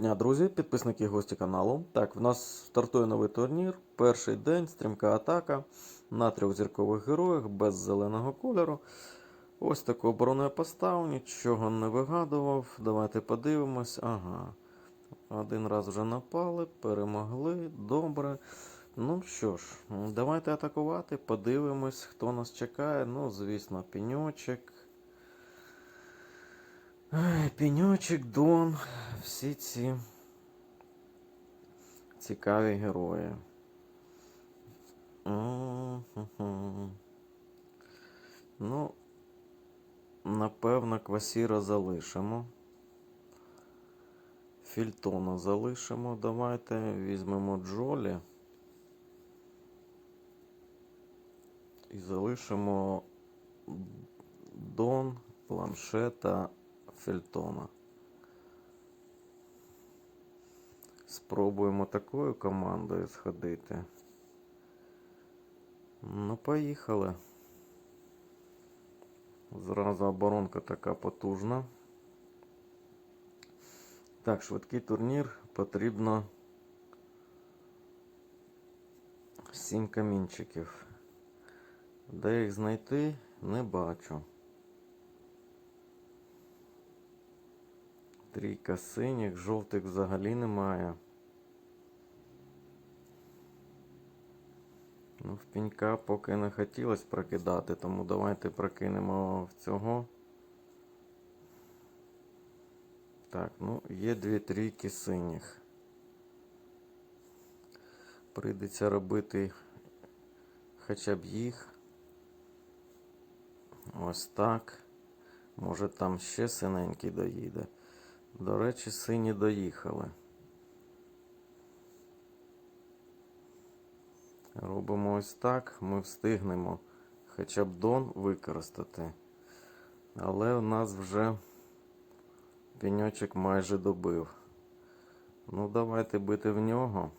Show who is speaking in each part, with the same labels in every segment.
Speaker 1: дня, друзі, підписники і гості каналу. Так, в нас стартує новий турнір. Перший день, стрімка атака на трьох зіркових героях без зеленого кольору. Ось таку оборону я поставив, нічого не вигадував. Давайте подивимось. Ага. Один раз вже напали, перемогли. Добре. Ну що ж, давайте атакувати, подивимось, хто нас чекає. Ну, звісно, піньочок. Ай, Дон, всі ці цікаві герої. Ну, напевно, Квасіра залишимо. Фільтона залишимо. Давайте візьмемо Джолі. І залишимо Дон, планшета. Фельтона. Спробуємо такою командою сходити. Ну, поїхали. Зразу оборонка така потужна. Так, швидкий турнір потрібно 7 камінчиків. Де їх знайти, не бачу. Трійка синіх, жовтих взагалі немає. Ну, в пінька поки не хотілося прокидати, тому давайте прокинемо в цього. Так, ну, є дві трійки синіх. Прийдеться робити хоча б їх. Ось так. Може там ще синенький доїде. До речі, сині доїхали. Робимо ось так, ми встигнемо хоча б дон використати. Але у нас вже піньочок майже добив. Ну, давайте бити в нього.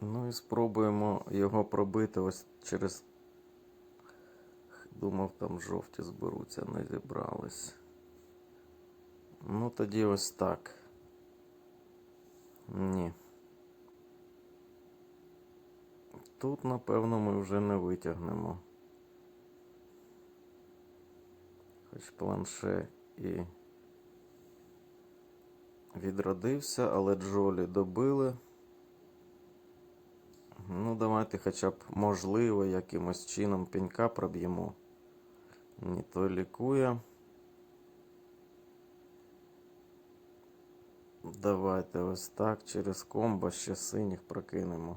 Speaker 1: Ну і спробуємо його пробити ось через. Думав, там жовті зберуться, не зібрались. Ну тоді ось так. Ні. Тут, напевно, ми вже не витягнемо. Хоч планше і відродився, але Джолі добили. Ну, давайте хоча б можливо якимось чином пенька проб'ємо. Ні, то лікує. Давайте ось так через комбо ще синіх прокинемо.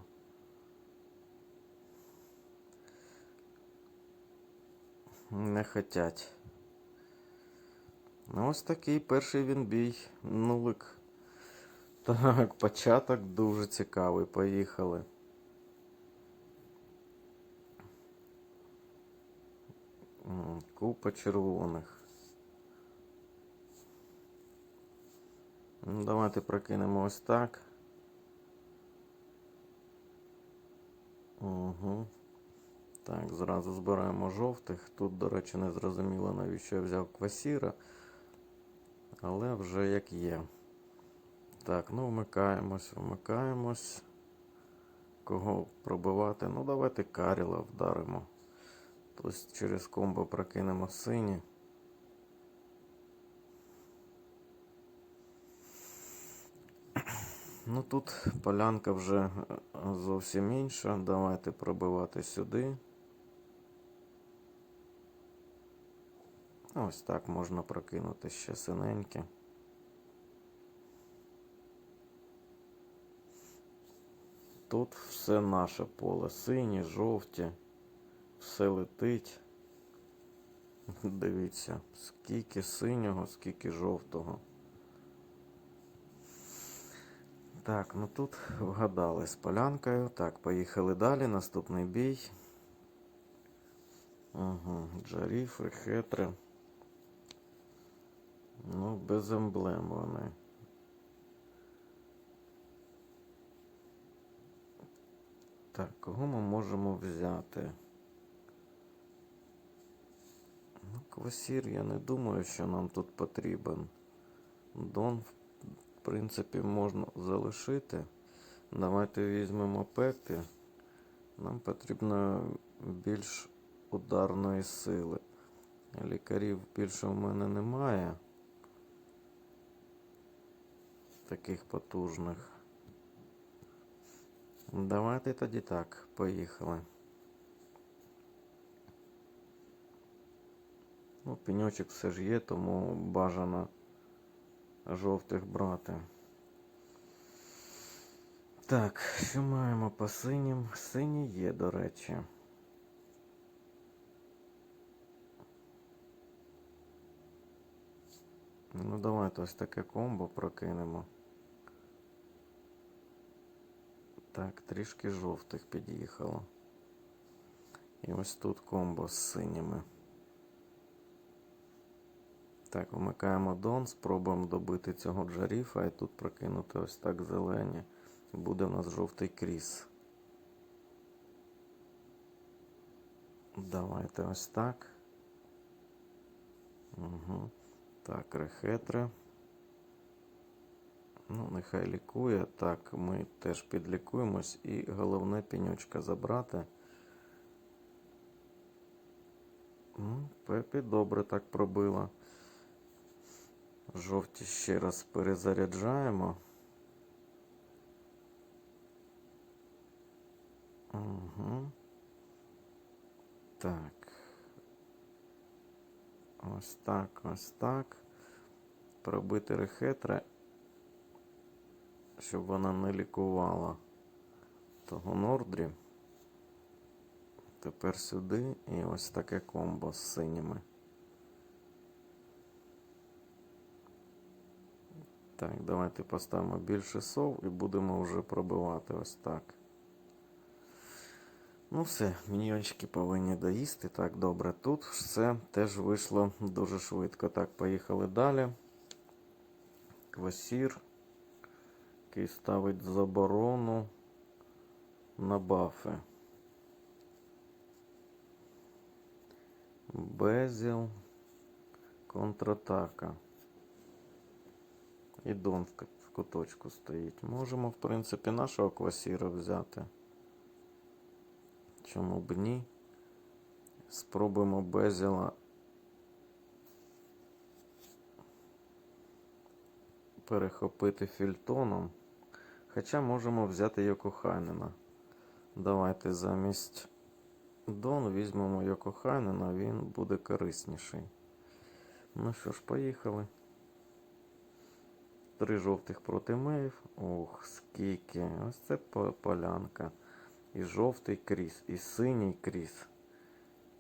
Speaker 1: Не хотять. Ну, ось такий перший він бій. Нулик. Так, початок дуже цікавий. Поїхали. Купа червоних. Ну, давайте прокинемо ось так. Угу. Так, зразу збираємо жовтих. Тут, до речі, не зрозуміло, навіщо я взяв квасіра. Але вже як є. Так, ну вмикаємось, вмикаємось. Кого пробивати? Ну, давайте Каріла вдаримо. Тобто через комбо прокинемо сині. Ну тут полянка вже зовсім інша. Давайте пробивати сюди. Ось так можна прокинути ще синеньке. Тут все наше поле. Сині, жовті все летить. Дивіться, скільки синього, скільки жовтого. Так, ну тут вгадали з полянкою. Так, поїхали далі. Наступний бій. Угу, Джаріфи, хетри. Ну, без емблем вони. Так, кого ми можемо взяти? Ну, квасір, я не думаю, що нам тут потрібен. Дон, в принципі, можна залишити. Давайте візьмемо пеки. Нам потрібно більш ударної сили. Лікарів більше в мене немає. Таких потужних. Давайте тоді так, поїхали. Ну, пеньочок все ж є, тому бажано жовтих брати. Так, що маємо по синім? Сині є, до речі. Ну, давайте ось таке комбо прокинемо. Так, трішки жовтих під'їхало. І ось тут комбо з синіми. Так, вмикаємо дон, спробуємо добити цього джаріфа і тут прокинути ось так зелені. Буде в нас жовтий кріс. Давайте ось так. Угу. Так, рехетри. Ну, нехай лікує. Так, ми теж підлікуємось і головне пенючка забрати. Пепі добре так пробила. Жовті ще раз перезаряджаємо. Угу. Так. Ось так, ось так. Пробити рехетри, щоб вона не лікувала того Нордрі. Тепер сюди і ось таке комбо з синіми. Так, давайте поставимо більше сов і будемо вже пробивати ось так. Ну все, міньйончики повинні доїсти. Так, добре. Тут все теж вийшло дуже швидко. Так, поїхали далі. Квасір, який ставить заборону на бафи. Безіл, контратака. І Дон в куточку стоїть. Можемо, в принципі, нашого квасіра взяти. Чому б ні? Спробуємо Безіла перехопити фільтоном. Хоча можемо взяти Йокохайнена. Давайте замість Дон візьмемо Йокохайнена, він буде корисніший. Ну що ж, поїхали. Три жовтих проти меїв. Ох, скільки. Ось це полянка. І жовтий кріс, і синій кріс.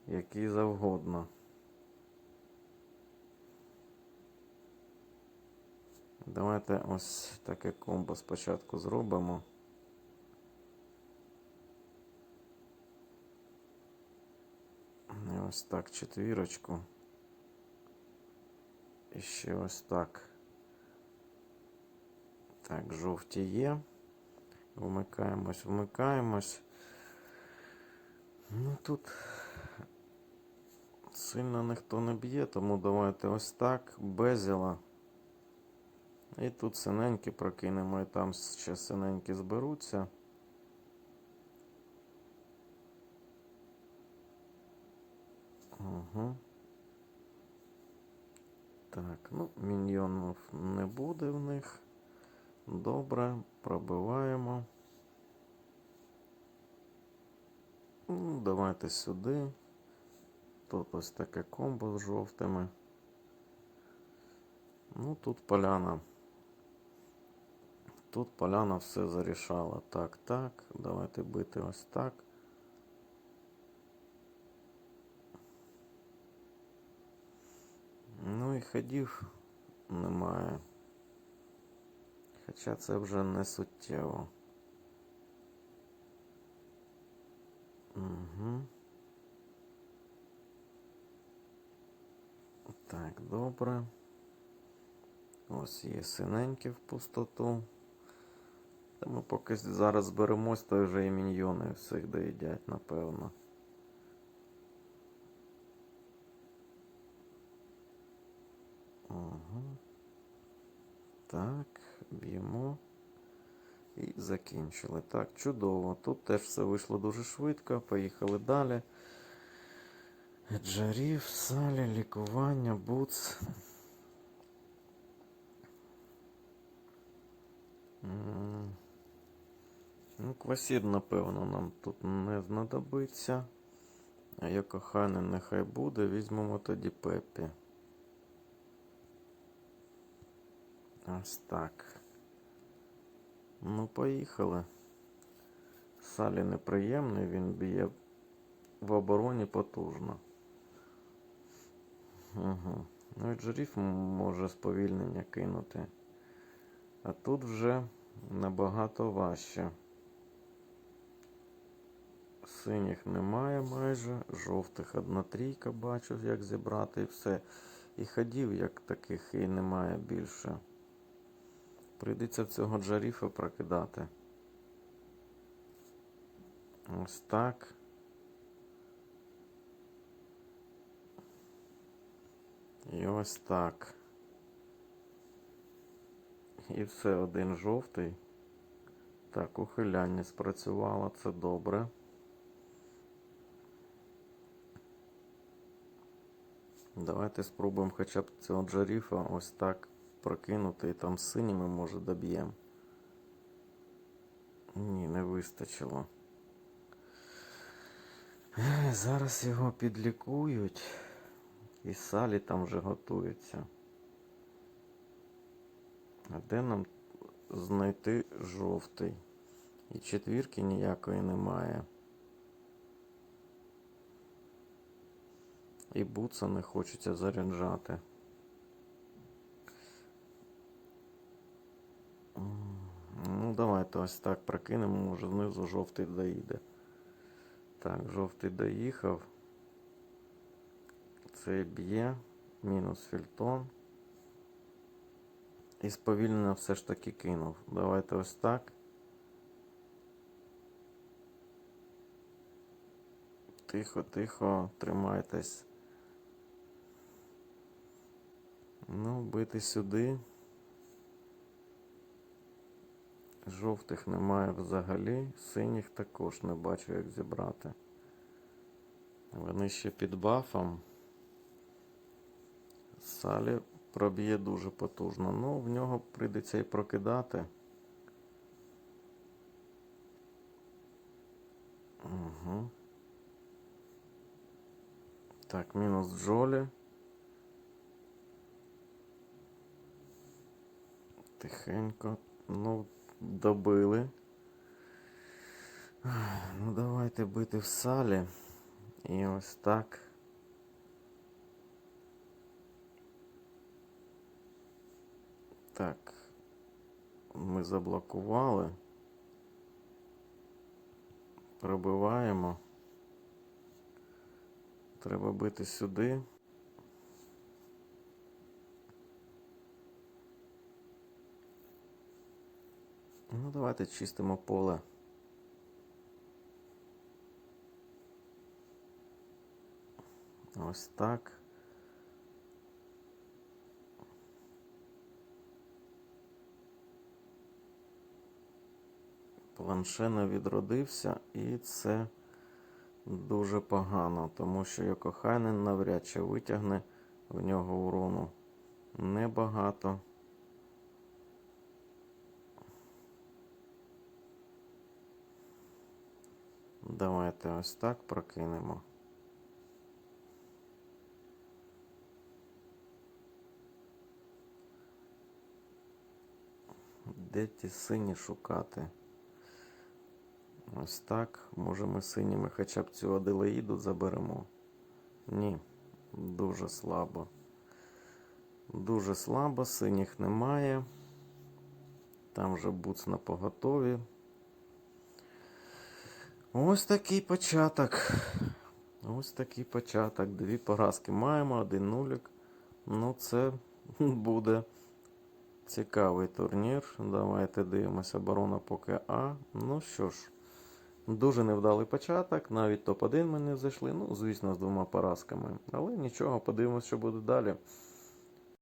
Speaker 1: Який завгодно. Давайте ось таке комбо спочатку зробимо. І ось так четвірочку. І ще ось так. Так, жовті є. Вмикаємось, вмикаємось. Ну тут сильно ніхто не б'є, тому давайте ось так, безіла. І тут синенькі прокинемо, і там ще синенькі зберуться. Угу. Так, ну, міньйонів не буде в них. Добре, пробиваємо. Ну, давайте сюди. Тут ось таке комбо з жовтими. Ну, тут поляна. Тут поляна все зарішала. Так, так. Давайте бити ось так. Ну і ходів немає. Хоча це вже не суттєво. Угу. Так, добре. Ось є синенькі в пустоту. Та ми поки зараз зберемось, то вже і міньйони всіх доїдять, напевно. Ага. Так, б'ємо. І закінчили. Так, чудово. Тут теж все вийшло дуже швидко. Поїхали далі. Джарів, салі, лікування, буц. Ну, квасід, напевно, нам тут не знадобиться. А я коханий нехай буде. Візьмемо тоді Пеппі. Ось так. Ну, поїхали. Салі неприємний, він б'є в обороні потужно. Угу. Ну і Джеріф може сповільнення кинути. А тут вже набагато важче. Синіх немає майже, жовтих одна трійка бачу, як зібрати і все. І ходів, як таких, і немає більше. Прийдеться в цього джаріфа прокидати. Ось так. І ось так. І все один жовтий. Так, ухиляння спрацювало, це добре. Давайте спробуємо хоча б цього джаріфа ось так прокинути там синіми може доб'ємо. Ні, не вистачило. Зараз його підлікують. І салі там вже готується. А де нам знайти жовтий? І четвірки ніякої немає. І буца не хочеться заряджати. Ну, давайте ось так прокинемо, може знизу жовтий доїде. Так, жовтий доїхав. Цей б'є. Мінус фільтон. І сповільнення все ж таки кинув. Давайте ось так. Тихо, тихо, тримайтесь. Ну, бити сюди. Жовтих немає взагалі, синіх також не бачу, як зібрати. Вони ще під бафом. Салі проб'є дуже потужно. Ну, в нього прийдеться і прокидати. Угу. Так, мінус Джолі. Тихенько. Ну, добили. Ну, давайте бити в салі. І ось так. Так. Ми заблокували. Пробиваємо. Треба бити сюди. Ну, давайте чистимо поле. Ось так. Планшена відродився, і це дуже погано, тому що Йокохайнен навряд чи витягне в нього урону небагато. Давайте ось так прокинемо. Де ті сині шукати? Ось так. Може ми синіми хоча б цю аделаїду заберемо. Ні, дуже слабо. Дуже слабо, синіх немає. Там вже буц на поготові. Ось такий початок. Ось такий початок. Дві поразки маємо, один нулік. Ну, це буде Цікавий турнір. Давайте дивимося. Оборона поки А. Ну що ж, дуже невдалий початок. Навіть топ-1 ми не зайшли. Ну, звісно, з двома поразками. Але нічого, подивимося, що буде далі.